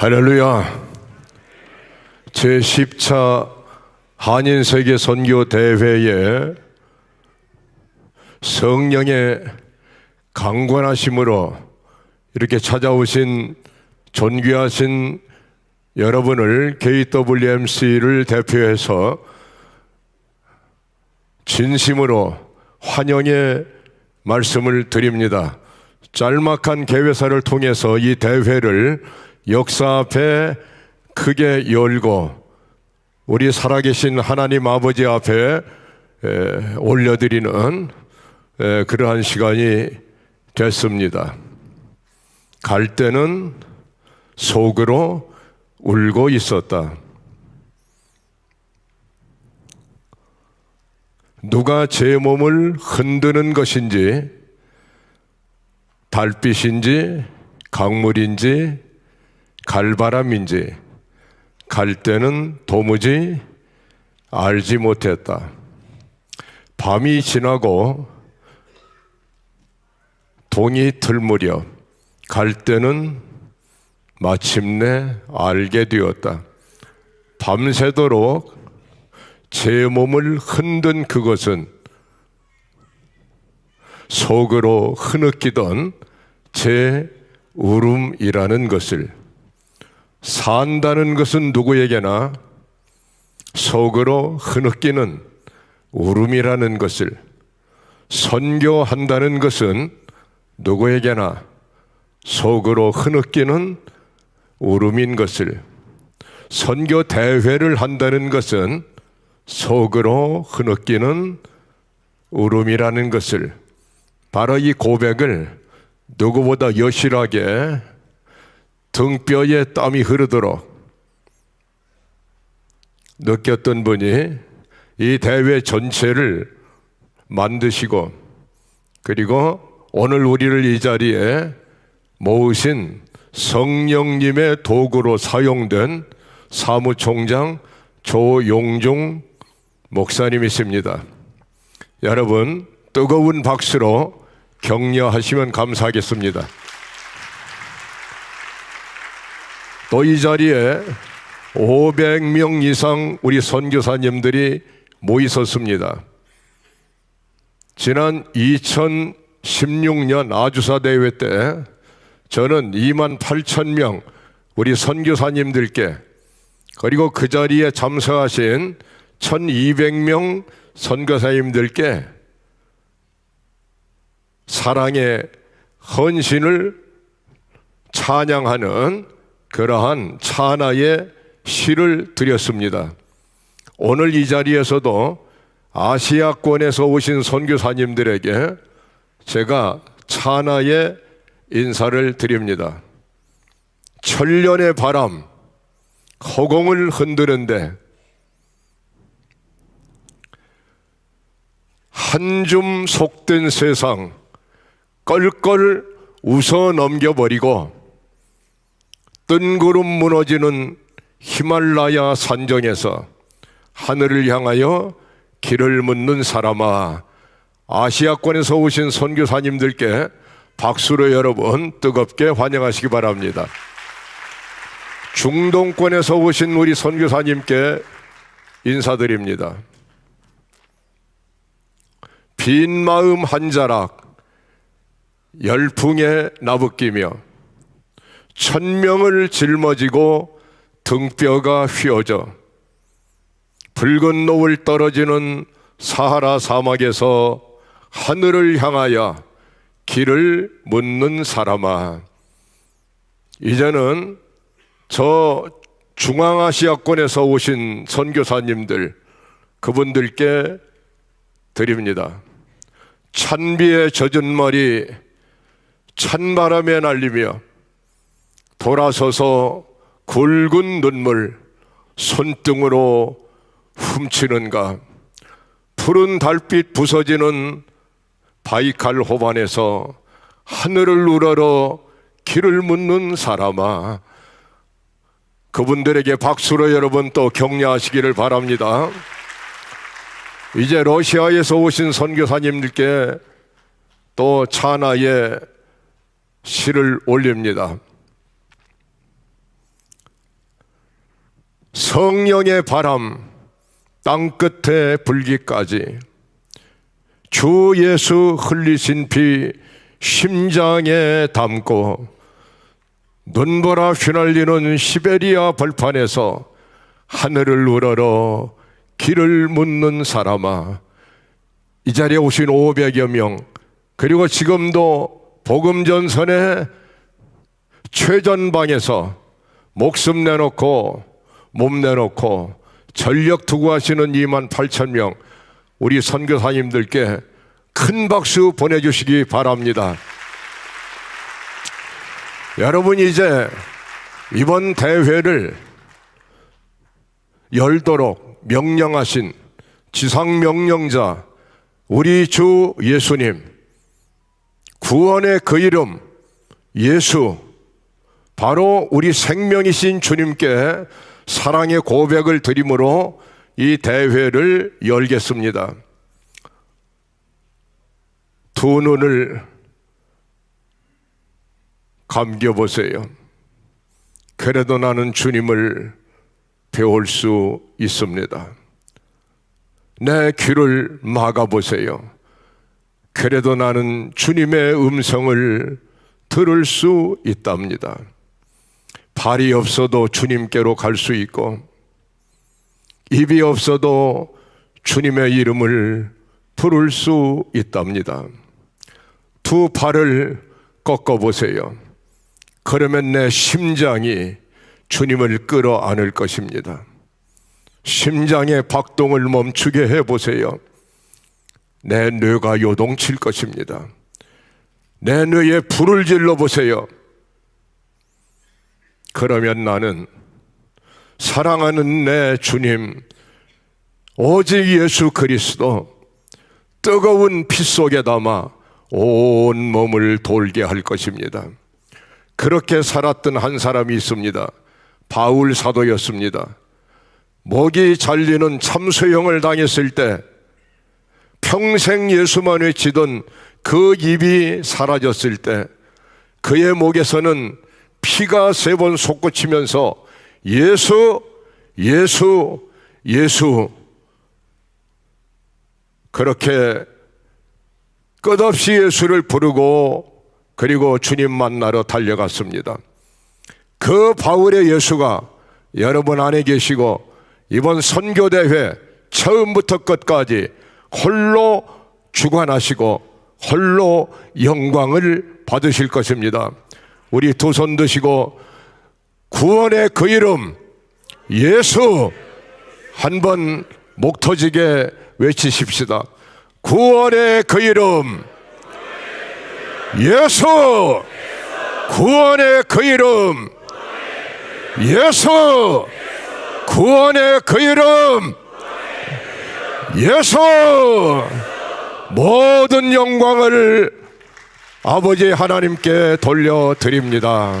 할렐루야. 제10차 한인 세계 선교 대회에 성령의 강권하심으로 이렇게 찾아오신 존귀하신 여러분을 KWMC를 대표해서 진심으로 환영의 말씀을 드립니다. 짤막한 개회사를 통해서 이 대회를 역사 앞에 크게 열고 우리 살아계신 하나님 아버지 앞에 에, 올려드리는 에, 그러한 시간이 됐습니다. 갈 때는 속으로 울고 있었다. 누가 제 몸을 흔드는 것인지 달빛인지 강물인지 갈바람인지 갈 때는 도무지 알지 못했다. 밤이 지나고 동이 틀 무렵 갈 때는 마침내 알게 되었다. 밤새도록 제 몸을 흔든 그것은 속으로 흐느끼던 제 울음이라는 것을 산다는 것은 누구에게나 속으로 흐느끼는 울음이라는 것을 선교한다는 것은 누구에게나 속으로 흐느끼는 울음인 것을 선교 대회를 한다는 것은 속으로 흐느끼는 울음이라는 것을 바로 이 고백을 누구보다 여실하게 등뼈에 땀이 흐르도록 느꼈던 분이 이 대회 전체를 만드시고 그리고 오늘 우리를 이 자리에 모으신 성령님의 도구로 사용된 사무총장 조용종 목사님이십니다. 여러분 뜨거운 박수로 격려하시면 감사하겠습니다. 또 이 자리에 500명 이상 우리 선교사님들이 모이셨습니다. 지난 2016년 아주사 대회 때 저는 2만 8천 명 우리 선교사님들께 그리고 그 자리에 참석하신 1200명 선교사님들께 사랑의 헌신을 찬양하는 그러한 찬하의 시를 드렸습니다. 오늘 이 자리에서도 아시아권에서 오신 선교사님들에게 제가 찬하의 인사를 드립니다. 천년의 바람, 허공을 흔드는데 한 줌 속된 세상 껄껄 웃어 넘겨버리고 뜬구름 무너지는 히말라야 산정에서 하늘을 향하여 길을 묻는 사람아 아시아권에서 오신 선교사님들께 박수로 여러분 뜨겁게 환영하시기 바랍니다. 중동권에서 오신 우리 선교사님께 인사드립니다. 빈 마음 한 자락 열풍에 나부끼며 천명을 짊어지고 등뼈가 휘어져 붉은 노을 떨어지는 사하라 사막에서 하늘을 향하여 길을 묻는 사람아 이제는 저 중앙아시아권에서 오신 선교사님들 그분들께 드립니다. 찬비에 젖은 머리 찬바람에 날리며 돌아서서 굵은 눈물 손등으로 훔치는가 푸른 달빛 부서지는 바이칼 호반에서 하늘을 우러러 길을 묻는 사람아 그분들에게 박수로 여러분 또 격려하시기를 바랍니다. 이제 러시아에서 오신 선교사님들께 또 찬하의 시를 올립니다. 성령의 바람 땅 끝에 불기까지 주 예수 흘리신 피 심장에 담고 눈보라 휘날리는 시베리아 벌판에서 하늘을 우러러 길을 묻는 사람아 이 자리에 오신 500여 명 그리고 지금도 복음 전선의 최전방에서 목숨 내놓고 몸 내놓고 전력 투구하시는 2만 8천 명 우리 선교사님들께 큰 박수 보내주시기 바랍니다. 여러분 이제 이번 대회를 열도록 명령하신 지상 명령자 우리 주 예수님 구원의 그 이름 예수 바로 우리 생명이신 주님께 사랑의 고백을 드림으로 이 대회를 열겠습니다. 두 눈을 감겨 보세요. 그래도 나는 주님을 배울 수 있습니다. 내 귀를 막아 보세요. 그래도 나는 주님의 음성을 들을 수 있답니다. 발이 없어도 주님께로 갈 수 있고, 입이 없어도 주님의 이름을 부를 수 있답니다. 두 팔을 꺾어 보세요. 그러면 내 심장이 주님을 끌어 안을 것입니다. 심장의 박동을 멈추게 해 보세요. 내 뇌가 요동칠 것입니다. 내 뇌에 불을 질러 보세요. 그러면 나는 사랑하는 내 주님, 오직 예수 그리스도 뜨거운 피 속에 담아 온 몸을 돌게 할 것입니다. 그렇게 살았던 한 사람이 있습니다. 바울 사도였습니다. 목이 잘리는 참소형을 당했을 때 평생 예수만 외치던 그 입이 사라졌을 때 그의 목에서는 피가 세 번 솟구치면서 예수, 예수, 예수 그렇게 끝없이 예수를 부르고 그리고 주님 만나러 달려갔습니다. 그 바울의 예수가 여러분 안에 계시고 이번 선교대회 처음부터 끝까지 홀로 주관하시고 홀로 영광을 받으실 것입니다. 우리 두 손 드시고 구원의 그 이름 예수 한 번 목 터지게 외치십시다. 구원의 그 이름 예수 구원의 그 이름 예수 구원의 그 이름 예수 모든 영광을 아버지 하나님께 돌려드립니다.